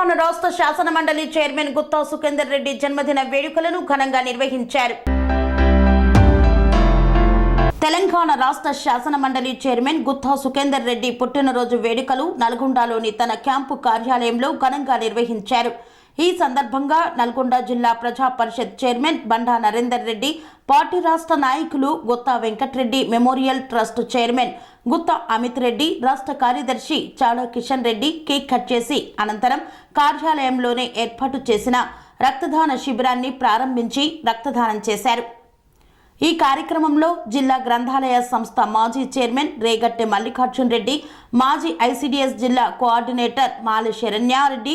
తెలంగాణ రాష్ట్ర శాసన మండలి చైర్మన్ గుత్తా సుఖేందర్ రెడ్డి జన్మదిన వేడుకలను ఘనంగా నిర్వహించారు. తెలంగాణ రాష్ట్ర శాసన మండలి చైర్మన్ గుత్తా సుఖేందర్ రెడ్డి పుట్టినరోజు వేడుకలు నల్గొండలోని తన క్యాంపు కార్యాలయంలో ఘనంగా నిర్వహించారు. ఈ సందర్భంగా నల్గొండ జిల్లా ప్రజా పరిషత్ చైర్మన్ బండా నరేందర్ రెడ్డి పార్టీ రాష్ట్ర నాయకులు Gutha Venkatreddy memorial trust chairman Gutha Amit Reddy రాష్ట్ర కార్యదర్శి చాడ కిషన్ రెడ్డి కేక్ కట్ చేసి అనంతరం కార్యాలయంలోనే ఏర్పాటు చేసిన రక్తదాన శిబిరాన్ని ప్రారంభించి రక్తదానం చేశారు. ఈ కార్యక్రమంలో జిల్లా గ్రంథాలయ సంస్థ మాజీ చైర్మన్ రేగట్టె మల్లికార్జున్ రెడ్డి మాజీ ఐసిడిఎస్ జిల్లా కోఆర్డినేటర్ మాలి శరణ్యారెడ్డి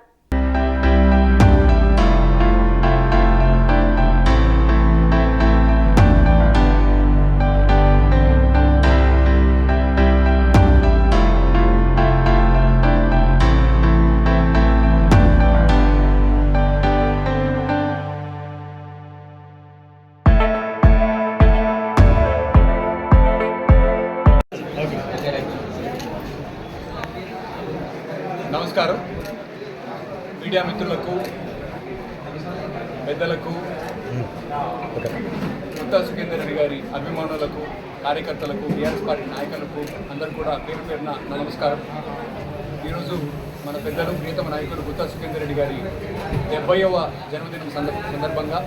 నమస్కారం. మీడియా మిత్రులకు పెద్దలకు గుత్తా సుఖేందర్ రెడ్డి గారి అభిమానులకు కార్యకర్తలకు టీఆర్ఎస్ పార్టీ నాయకులకు అందరూ కూడా పేరు పేరున నమస్కారం. ఈరోజు మన పెద్దలు ప్రియతమ నాయకులు గుత్తా సుఖేందర్ రెడ్డి గారి డెబ్బైవ జన్మదినం సందర్భంగా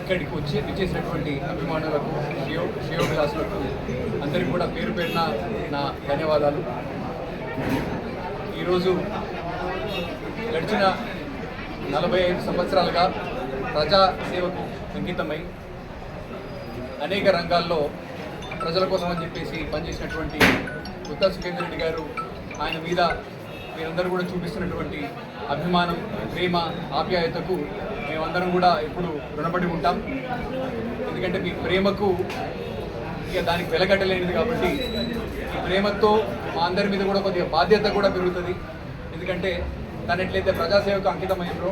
ఇక్కడికి వచ్చి విచ్చేసినటువంటి అభిమానులకు శివ షియోభిలాసులకు అందరికీ కూడా పేరు పేరున నా ధన్యవాదాలు. ఈరోజు గడిచిన నలభై ఐదు సంవత్సరాలుగా ప్రజా సేవకు అంకితమై అనేక రంగాల్లో ప్రజల కోసం అని చెప్పేసి పనిచేసినటువంటి గుత్తా సుఖేందర్ రెడ్డి గారు ఆయన మీద మీరందరూ కూడా చూపిస్తున్నటువంటి అభిమానం ప్రేమ ఆప్యాయతకు మేమందరం కూడా ఎప్పుడు రుణపడి ఉంటాం. ఎందుకంటే మీ ప్రేమకు ఇక దానికి వెలగట్టలేనిది కాబట్టి ప్రేమతో మా అందరి మీద కూడా కొద్దిగా బాధ్యత కూడా పెరుగుతుంది. ఎందుకంటే తను ఎట్లయితే ప్రజాసేవకు అంకితమైనరో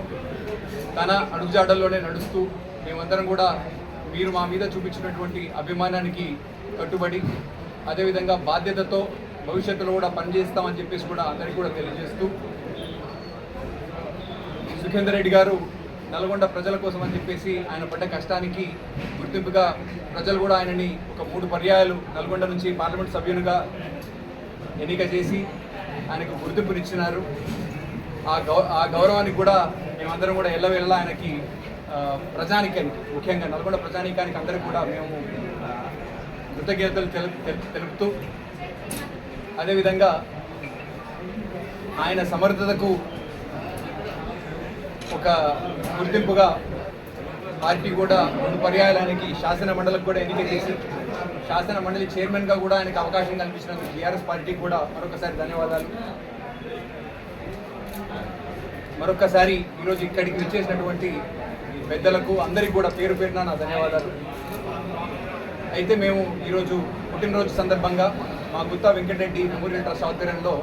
తన అడుగుజాడల్లోనే నడుస్తూ మేమందరం కూడా మీరు మా మీద చూపించినటువంటి అభిమానానికి కట్టుబడి అదేవిధంగా బాధ్యతతో భవిష్యత్తులో కూడా పనిచేస్తామని చెప్పేసి కూడా అందరికీ కూడా తెలియజేస్తూ సుఖేందర్ రెడ్డి గారు నల్గొండ ప్రజల కోసం అని చెప్పేసి ఆయన పడ్డ కష్టానికి గుర్తింపుగా ప్రజలు కూడా ఆయనని ఒక మూడు పర్యాయాలు నల్గొండ నుంచి పార్లమెంట్ సభ్యునిగా ఎన్నిక చేసి ఆయనకు గుర్తింపునిచ్చినారు. ఆ గౌ ఆ గౌరవానికి కూడా మేమందరం కూడా ఎల్లవేళలా ఆయనకి ఆ, ప్రజానికానికి ముఖ్యంగా నల్గొండ ప్రజానికానికి అందరికీ కూడా మేము కృతజ్ఞతలు తెలు- తెలుపుతూ అదేవిధంగా ఆయన సమర్థతకు ఒక గుర్తింపుగా పార్టీ కూడా రెండు పర్యాయాలకి శాసన మండలికి కూడా ఎన్నిక చేసి శాసన మండలి చైర్మన్గా కూడా ఆయనకు అవకాశం కల్పించినందుకు టీఆర్ఎస్ పార్టీకి కూడా మరొకసారి ధన్యవాదాలు. మరొకసారి ఈరోజు ఇక్కడికి వచ్చేసినటువంటి పెద్దలకు అందరికీ కూడా పేరు పేరున నా ధన్యవాదాలు. అయితే మేము ఈరోజు పుట్టినరోజు సందర్భంగా మా గుత్తా వెంకటరెడ్డి మెమోరియల్ ట్రస్ట్ ఆధ్వర్యంలో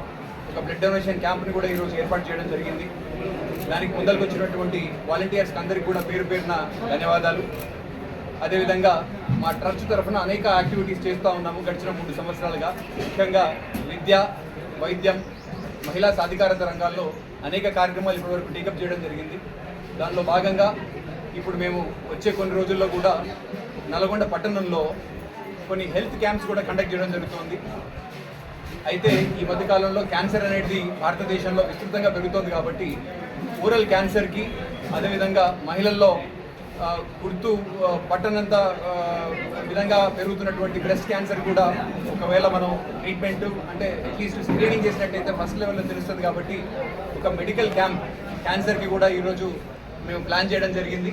ఒక బ్లడ్ డొనేషన్ క్యాంప్ని కూడా ఈరోజు ఏర్పాటు చేయడం జరిగింది. దానికి ముందరకు వచ్చినటువంటి వాలంటీర్స్ అందరికీ కూడా పేరు పేరున ధన్యవాదాలు. అదేవిధంగా మా ట్రస్ట్ తరఫున అనేక యాక్టివిటీస్ చేస్తూ ఉన్నాము గడిచిన మూడు సంవత్సరాలుగా. ముఖ్యంగా విద్య వైద్యం మహిళా సాధికారత రంగాల్లో అనేక కార్యక్రమాలు ఇప్పటివరకు టేకప్ చేయడం జరిగింది. దానిలో భాగంగా ఇప్పుడు మేము వచ్చే కొన్ని రోజుల్లో కూడా నల్గొండ పట్టణంలో కొన్ని హెల్త్ క్యాంప్స్ కూడా కండక్ట్ చేయడం జరుగుతుంది. అయితే ఈ మధ్యకాలంలో క్యాన్సర్ అనేది భారతదేశంలో విస్తృతంగా పెరుగుతోంది కాబట్టి ఊరల్ క్యాన్సర్కి అదేవిధంగా మహిళల్లో గుర్తు పట్టనంత విధంగా పెరుగుతున్నటువంటి బ్రెస్ట్ క్యాన్సర్ కూడా ఒకవేళ మనం ట్రీట్మెంట్ అంటే అట్లీస్ట్ స్క్రీనింగ్ చేసినట్టయితే ఫస్ట్ లెవెల్లో తెలుస్తుంది కాబట్టి ఒక మెడికల్ క్యాంప్ క్యాన్సర్కి కూడా ఈరోజు మేము ప్లాన్ చేయడం జరిగింది.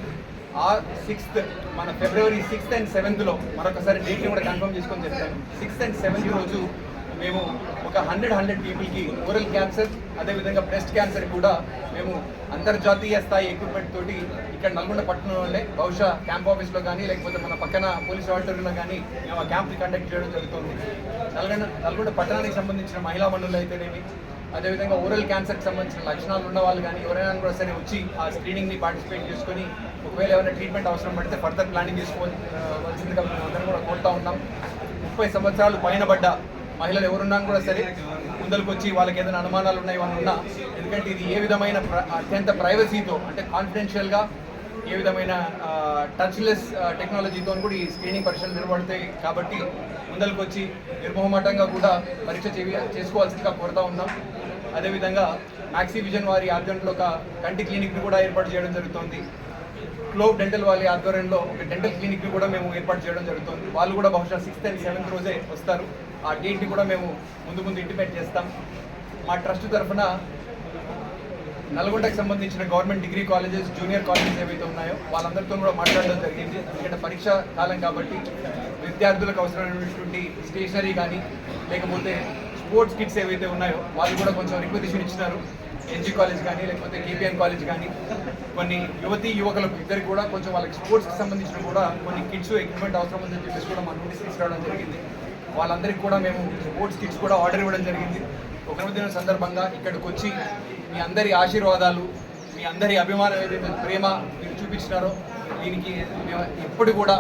ఆ సిక్స్త్ మన ఫిబ్రవరి సిక్స్త్ అండ్ సెవెంత్లో మరొకసారి డేట్ని కూడా కన్ఫర్మ్ చేసుకొని చెప్తాను. సిక్స్త్ అండ్ సెవెంత్ రోజు మేము ఒక హండ్రెడ్ హండ్రెడ్ పీపుల్కి ఓరల్ క్యాన్సర్ అదేవిధంగా బ్రెస్ట్ క్యాన్సర్ కూడా మేము అంతర్జాతీయ స్థాయి ఎక్విప్మెంట్ తోటి ఇక్కడ నల్గొండ పట్టణంలోనే బహుశా క్యాంప్ ఆఫీస్లో కానీ లేకపోతే మన పక్కన పోలీస్ ఆడిటోరియంలో కానీ మేము ఆ క్యాంప్ని కండక్ట్ చేయడం జరుగుతుంది. నల్గొండ నల్గొండ పట్టణానికి సంబంధించిన మహిళా మండలి అయితేనేమి అదేవిధంగా ఓరల్ క్యాన్సర్కి సంబంధించిన లక్షణాలు ఉన్న వాళ్ళు కానీ ఎవరైనా కూడా సరే వచ్చి ఆ స్క్రీనింగ్ని పార్టిసిపేట్ చేసుకొని ఒకవేళ ఏమైనా ట్రీట్మెంట్ అవసరం పడితే ఫర్దర్ ప్లానింగ్ చేసుకోవాల్సిందిగా మేము అందరం కూడా కోరుతా ఉన్నాం. ముప్పై సంవత్సరాలు పైన పడ్డ మహిళలు ఎవరున్నా కూడా సరే ముందరికి వచ్చి వాళ్ళకి ఏదైనా అనుమానాలు ఉన్నాయి ఇవన్నీ ఉన్నా ఎందుకంటే ఇది ఏ విధమైన ప్ర- అత్యంత ప్రైవసీతో అంటే కాన్ఫిడెన్షియల్గా ఏ విధమైన టచ్లెస్ టెక్నాలజీతో కూడా ఈ స్క్రీనింగ్ పరీక్షలు నిలబడతాయి కాబట్టి ముందరికి వచ్చి నిర్మోహమాటంగా కూడా పరీక్ష చేయ చేసుకోవాల్సిందిగా కోరుతా ఉన్నాం. అదేవిధంగా మ్యాక్సీ విజన్ వారి ఆధ్వర్యంలో ఒక కంటి క్లినిక్ని కూడా ఏర్పాటు చేయడం జరుగుతోంది. క్లోవ్ డెంటల్ వాళ్ళ ఆధ్వర్యంలో ఒక డెంటల్ క్లినిక్ని కూడా మేము ఏర్పాటు చేయడం జరుగుతుంది. వాళ్ళు కూడా బహుశా సిక్స్త్ అండ్ సెవెంత్ రోజే వస్తారు. ఆ డీట్ని కూడా మేము ముందు ముందు ఇంటిమేట్ చేస్తాం. మా ట్రస్ట్ తరఫున నల్గొండకు సంబంధించిన government degree colleges junior colleges ఏవైతే ఉన్నాయో వాళ్ళందరితో కూడా మాట్లాడడం జరిగింది. ఎందుకంటే పరీక్ష కాలం కాబట్టి విద్యార్థులకు అవసరమైనటువంటి స్టేషనరీ కానీ లేకపోతే స్పోర్ట్స్ కిట్స్ ఏవైతే ఉన్నాయో వాళ్ళు కూడా కొంచెం రిక్వెజిషన్ ఇచ్చినారు. ఎన్జీ కాలేజ్ కానీ లేకపోతే కేపీఎన్ కాలేజ్ కానీ. కొన్ని యువతీ యువకులకు ఇద్దరికి కూడా కొంచెం వాళ్ళకి స్పోర్ట్స్కి సంబంధించిన కూడా కొన్ని కిట్స్ ఎక్విప్మెంట్ అవసరం ఉందని చెప్పేసి కూడా మా నోటీస్ తీసుకురావడం జరిగింది. వాళ్ళందరికీ కూడా మేము స్పోర్ట్స్ కిట్స్ కూడా ఆర్డర్ ఇవ్వడం జరిగింది. ఒక దినం సందర్భంగా ఇక్కడికి వచ్చి మీ అందరి ఆశీర్వాదాలు మీ అందరి అభిమానం ఏదైతే ప్రేమ మీరు చూపించినారో దీనికి మేము ఎప్పుడు కూడా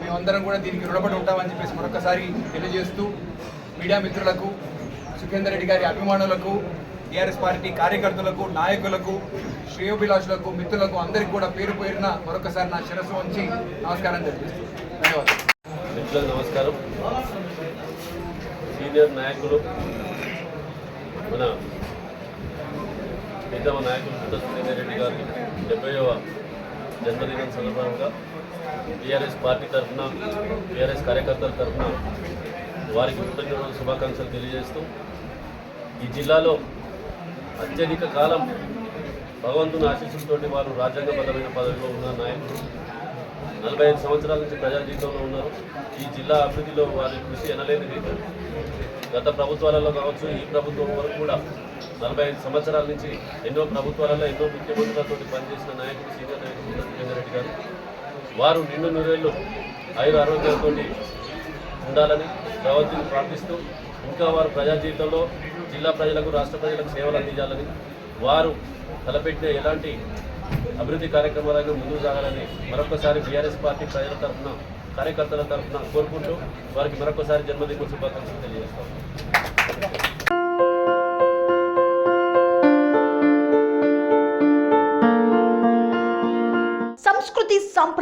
మేమందరం కూడా దీనికి రుణపడి ఉంటామని చెప్పేసి మరొకసారి తెలియజేస్తూ మీడియా మిత్రులకు సుఖేందర్ రెడ్డి గారి అభిమానులకు టీఆర్ఎస్ పార్టీ కార్యకర్తలకు నాయకులకు శ్రేయోభిలాషులకు మిత్రులకు అందరికీ కూడా పేరు పేరున మరొకసారి నా శిరస్సు ఉంచి నమస్కారం తెలియజేస్తూ. ధన్యవాదాలు. మిత్రులకు నమస్కారం. సీనియర్ నాయకులు మన ప్రీతమ నాయకులు పుట్ట సురేందర్ రెడ్డి గారి డెబ్బైవ జన్మదినం సందర్భంగా టీఆర్ఎస్ పార్టీ తరఫున టీఆర్ఎస్ కార్యకర్తల తరఫున వారికి పుట్టినరోజు శుభాకాంక్షలు తెలియజేస్తూ ఈ జిల్లాలో అత్యధిక కాలం భగవంతుని ఆశీస్సులతోటి వారు రాజ్యాంగబద్ధమైన పదవిలో ఉన్న నాయకులు. నలభై ఐదు సంవత్సరాల నుంచి ప్రజా జీవితంలో ఉన్నారు. ఈ జిల్లా అభివృద్ధిలో వారి కృషి ఎనలేనిది గత ప్రభుత్వాలలో కావచ్చు ఈ ప్రభుత్వం వరకు కూడా నలభై ఐదు సంవత్సరాల నుంచి ఎన్నో ప్రభుత్వాలలో ఎన్నో ముఖ్యమంత్రులతో పనిచేసిన నాయకుడు సీనియర్ నాయకుడు రెడ్డి గారు. వారు నిండు నూరేళ్ళు ఆయుర ఆరోగ్యాలతో ఉండాలని భగవంతుని ప్రార్థిస్తూ ఇంకా వారు ప్రజా జీవితంలో జిల్లా ప్రజలకు రాష్ట్ర ప్రజలకు సేవలు అందించాలని వారు తలపెట్టిన ఎలాంటి అభివృద్ధి కార్యక్రమాలకు ముందుకు సాగాలని మరొకసారి బీఆర్ఎస్ పార్టీ ప్రజల తరఫున కార్యకర్తల తరఫున కోరుకుంటూ వారికి మరొకసారి జన్మదిన శుభాకాంక్షలు తెలియజేస్తాం.